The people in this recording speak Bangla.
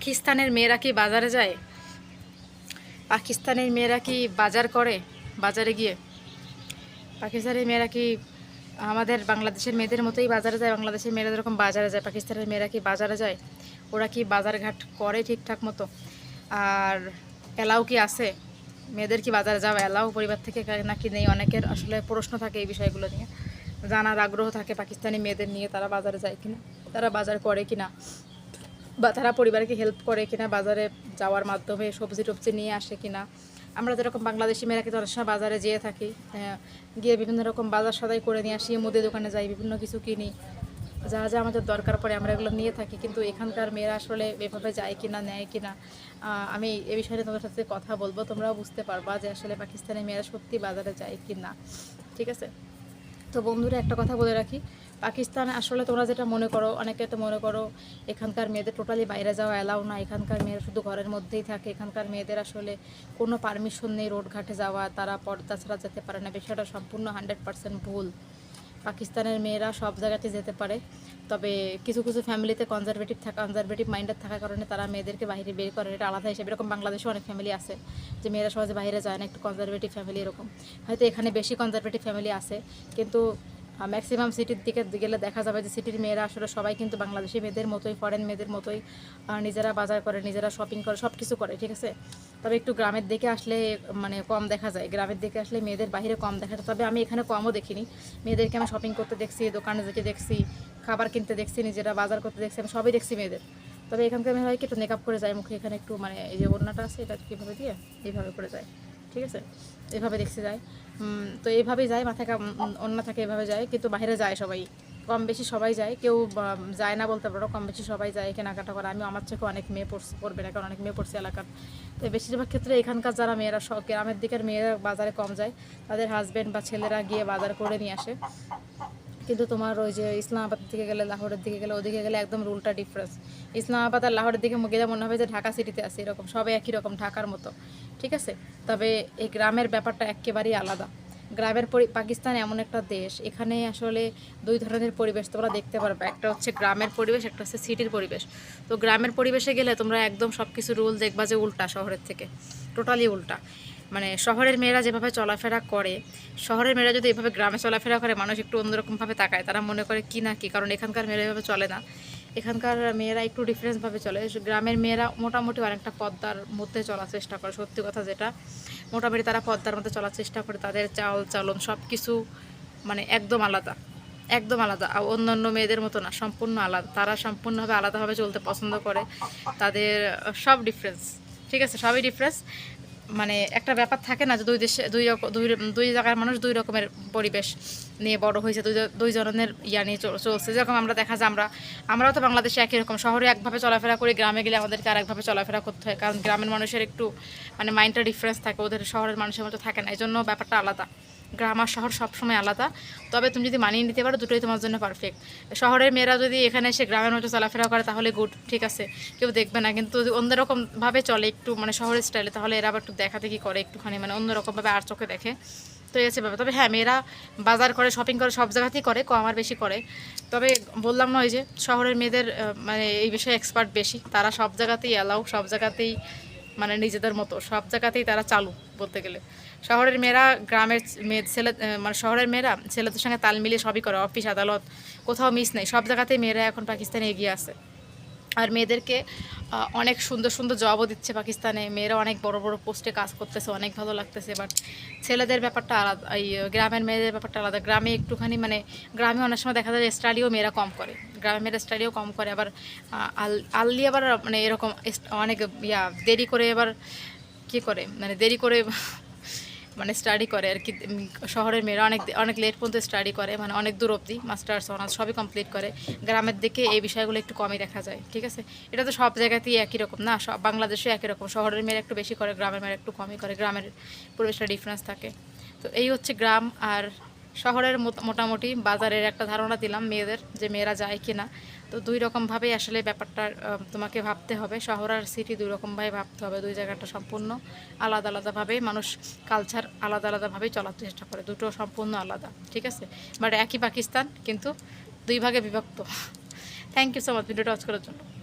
পাকিস্তানের মেয়েরা কি বাজারে যায়? পাকিস্তানের মেয়েরা কি বাজার করে? বাজারে গিয়ে। পাকিস্তানের মেয়েরা কি আমাদের বাংলাদেশের মেয়েদের মতোই বাজারে যায়? বাংলাদেশের মেয়েরা যেরকম বাজারে যায়, পাকিস্তানের মেয়েরা কি বাজারে যায়? ওরা কি বাজার ঘাট করে ঠিকঠাক মতো? আর এলাও কি আছে? মেয়েদের কি বাজারে যাওয়া এলাও পরিবার থেকে নাকি নেই? অনেকের আসলে প্রশ্ন থাকে এই বিষয়গুলো নিয়ে। জানার আগ্রহ থাকে পাকিস্তানি মেয়েদের নিয়ে তারা বাজারে যায় কিনা? তারা বাজার করে কিনা? বা তারা পরিবারকে হেল্প করে কিনা বাজারে যাওয়ার মাধ্যমে সবজি টবজি নিয়ে আসে কিনা। আমরা যেরকম বাংলাদেশি মেয়েরা কিন্তু অনেক সময় বাজারে যেয়ে থাকি। হ্যাঁ, গিয়ে বিভিন্ন রকম বাজার সদাই করে নিয়ে আসি মুদি দোকানে যাই বিভিন্ন কিছু কিনি। যা যা আমাদের দরকার পড়ে আমরা এগুলো নিয়ে থাকি। কিন্তু এখানকার মেয়েরা আসলে এভাবে যায় কিনা নেয় কিনা আহ, আমি এ বিষয়ে তোমাদের সাথে কথা বলব। তোমরাও বুঝতে পারবা যে আসলে পাকিস্তানের মেয়েরা সত্যি বাজারে যায় কিনা। ঠিক আছে? তো বন্ধুরা একটা কথা বলে রাখি। পাকিস্তান, আসলে তোমরা যেটা মনে করো, অনেকে তো মনে করো এখানকার মেয়েদের টোটালি বাইরে যাওয়া অ্যালাউ না। এখানকার মেয়েরা শুধু ঘরের মধ্যেই থাকে। এখানকার মেয়েদের আসলে কোনো পারমিশন নেই রোড ঘাটে যাওয়া। তারা পর্দা ছাড়া যেতে পারে না। বিষয়টা সম্পূর্ণ হান্ড্রেড পার্সেন্ট ভুল। পাকিস্তানের মেয়েরা সব জায়গাতে যেতে পারে। তবে কিছু কিছু ফ্যামিলিতে কনজারভেটিভ থাকা কনজারভেটিভ মাইন্ডেড থাকার কারণে তারা মেয়েদেরকে বাইরে বের করে। এটা আলাদা হিসেবে। এরকম বাংলাদেশে অনেক ফ্যামিলি আছে যে মেয়েরা সহজে বাইরে যায় না। একটু কনজারভেটিভ ফ্যামিলি এরকম। হয়তো এখানে বেশি কনজারভেটিভ ফ্যামিলি আছে। কিন্তু ম্যাক্সিমাম সিটির দিকে গেলে দেখা যাবে যে সিটির মেয়েরা আসলে সবাই কিন্তু বাংলাদেশি মেয়েদের মতোই ফরেন মেয়েদের মতোই নিজেরা বাজার করে, নিজেরা শপিং করে সব কিছু করে, ঠিক আছে? তবে একটু গ্রামের দিকে আসলে মানে কম দেখা যায়। গ্রামের দিকে আসলে মেয়েদের বাইরে কম দেখা যায়। তবে আমি এখানে কমও দেখিনি। মেয়েদেরকে আমি শপিং করতে দেখছি, দোকানে যেতে দেখছি, খাবার কিনতে দেখছি, নিজেরা বাজার করতে দেখছি, আমি সবই দেখছি মেয়েদের। তবে এখানকার মেয়েরা হয় কি একটু মেকআপ করে যায়, মুখে এখানে একটু মানে এই যে ওড়নাটা আছে, এটা কীভাবে দিয়ে? এইভাবে করে যায়। ঠিক আছে? এভাবে দেখতে যায়। তো এইভাবেই যায়, মাথায় অন্য থাকে এভাবে যায়, কিন্তু বাইরে যায় সবাই। কম বেশি সবাই যায়, কেউ যায় না বলতে পারো, কম বেশি সবাই যায়, কেনাকাটা করে। আমি আমার চোখে অনেক মেয়ে পড়ছে, পড়বে না, কারণ অনেক মেয়ে পড়ছে এলাকার। তো বেশিরভাগ ক্ষেত্রে এখানকার যারা মেয়েরা গ্রামের দিকের মেয়েরা বাজারে কম যায়, তাদের হাজব্যান্ড বা ছেলেরা গিয়ে বাজার করে নিয়ে আসে। কিন্তু তোমার ওই যে ইসলামাবাদের দিকে গেলে, লাহোরের দিকে গেলে, ওদিকে গেলে একদম রুলটা ডিফারেন্স ইসলামাবাদ আর লাহোরের দিকে গেলে মনে হবে যে ঢাকা সিটিতে আছে, এরকম সবাই একই রকম ঢাকার মতো, ঠিক আছে? তবে এই গ্রামের ব্যাপারটা একেবারেই আলাদা। গ্রামের পরি, পাকিস্তান এমন একটা দেশ, এখানে আসলে দুই ধরনের পরিবেশ তোমরা দেখতে পারবে। একটা হচ্ছে গ্রামের পরিবেশ, একটা হচ্ছে সিটির পরিবেশ। তো গ্রামের পরিবেশে গেলে তোমরা একদম সব কিছু রুল দেখবা যে উল্টা শহরের থেকে টোটালি উল্টা। মানে শহরের মেয়েরা যেভাবে চলাফেরা করে, শহরের মেয়েরা যদি এভাবে গ্রামে চলাফেরা করে, মানুষ একটু অন্যরকমভাবে তাকায়, তারা মনে করে কি না কি, কারণ এখানকার মেয়েরা এভাবে চলে না। এখানকার মেয়েরা একটু ডিফারেন্সভাবে চলে। গ্রামের মেয়েরা মোটামুটি অনেকটা পদ্মার মধ্যে চলার চেষ্টা করে, সত্যি কথা যেটা। মোটামুটি তারা পদ্মার মধ্যে চলার চেষ্টা করে, তাদের চাল, চালন সব কিছু মানে একদম আলাদা একদম আলাদা। আর অন্য অন্য মেয়েদের মতো না, সম্পূর্ণ আলাদা। তারা সম্পূর্ণভাবে আলাদাভাবে চলতে পছন্দ করে। তাদের সব ডিফারেন্স ঠিক আছে? সবই ডিফারেন্স মানে একটা ব্যাপার থাকে না যে দুই দেশে, দুই রকম দুই দুই জায়গার মানুষ দুই রকমের পরিবেশ নিয়ে বড় হয়েছে, দুই দুই ধরনের ইয়া নিয়ে চল- চলছে। যেরকম আমরা দেখা যায় আমরা, আমরাও তো বাংলাদেশে একই রকম। শহরে একভাবে চলাফেরা করি, গ্রামে গেলে আমাদেরকে আরেকভাবে চলাফেরা করতে হয়। কারণ গ্রামের মানুষের একটু মানে মাইন্ডটা ডিফারেন্স থাকে, ওদের শহরের মানুষের মতো থাকে না। এই জন্য ব্যাপারটা আলাদা। গ্রাম আর শহর সবসময় আলাদা। তবে তুমি যদি মানিয়ে নিতে পারো, দুটোই তোমার জন্য পারফেক্ট শহরের মেয়েরা যদি এখানে এসে গ্রামের মতো চলাফেরা করে, তাহলে গুড ঠিক আছে। কেউ দেখবে না। কিন্তু অন্যরকমভাবে চলে একটু মানে শহরের স্টাইলে তাহলে এরা আবার একটু দেখা দেখি করে একটুখানি? মানে অন্যরকমভাবে আর চোখে দেখে। তো এই ব্যাপার। তবে হ্যাঁ মেয়েরা বাজার করে শপিং করে, সব জায়গাতেই করে, কম আর বেশি করে। তবে বললাম না ওই যে, শহরের মেয়েদের মানে এই বিষয়ে এক্সপার্ট বেশি। তারা সব জায়গাতেই অ্যালাউ সব জায়গাতেই মানে নিজেদের মতো, সব জায়গাতেই তারা চালু বলতে গেলে। শহরের মেয়েরা, গ্রামের মেয়ে, ছেলে মানে শহরের মেয়েরা ছেলেদের সঙ্গে তাল মিলিয়ে সবই করে, অফিস, আদালত, কোথাও মিস নেই, সব জায়গাতেই মেয়েরা এখন পাকিস্তানে এগিয়ে আছে। আর মেয়েদেরকে অনেক সুন্দর সুন্দর জবও দিচ্ছে পাকিস্তানে। মেয়েরা অনেক বড় বড় পোস্টে কাজ করতেছে, অনেক ভালো লাগতেছে বাট ছেলেদের ব্যাপারটা আলাদা, এই গ্রামের মেয়েদের ব্যাপারটা আলাদা। গ্রামে একটুখানি মানে গ্রামে অনেক সময় দেখা যায় স্টাডিও মেয়েরা কম করে, গ্রামের মেয়েরা স্টাডিও কম করে, আবার আল, আল্লি আবার মানে এরকম অনেক ইয়া, দেরি করে এবার কী করে? মানে দেরি করে মানে স্টাডি করে আর কি শহরের মেয়েরা অনেক অনেক লেট পর্যন্ত স্টাডি করে মানে অনেক দূর অবধি মাস্টার্স অনার্স সবই কমপ্লিট করে। গ্রামের দিকে এই বিষয়গুলো একটু কমই দেখা যায়, ঠিক আছে? এটা তো সব জায়গাতেই একই রকম, না? সব বাংলাদেশে একই রকম, শহরের মেয়েরা একটু বেশি করে, গ্রামের মেয়েরা একটু কমই করে, গ্রামের পরিবেশটা ডিফারেন্স থাকে। তো এই হচ্ছে গ্রাম আর শহরের মোটামুটি বাজারের একটা ধারণা দিলাম মেয়েদের যে মেয়েরা যায় কি না তো দুই রকমভাবেই আসলে ব্যাপারটা তোমাকে ভাবতে হবে। শহর আর সিটি দুই রকমভাবে ভাবতে হবে। দুই জায়গাটা সম্পূর্ণ আলাদা আলাদাভাবে মানুষ কালচার আলাদা আলাদাভাবেই চলার চেষ্টা করে। দুটো সম্পূর্ণ আলাদা, ঠিক আছে? বাট একই পাকিস্তান, কিন্তু দুই ভাগে বিভক্ত। থ্যাংক ইউ সো মাচ ভিডিওটা ওয়াচ করার জন্য।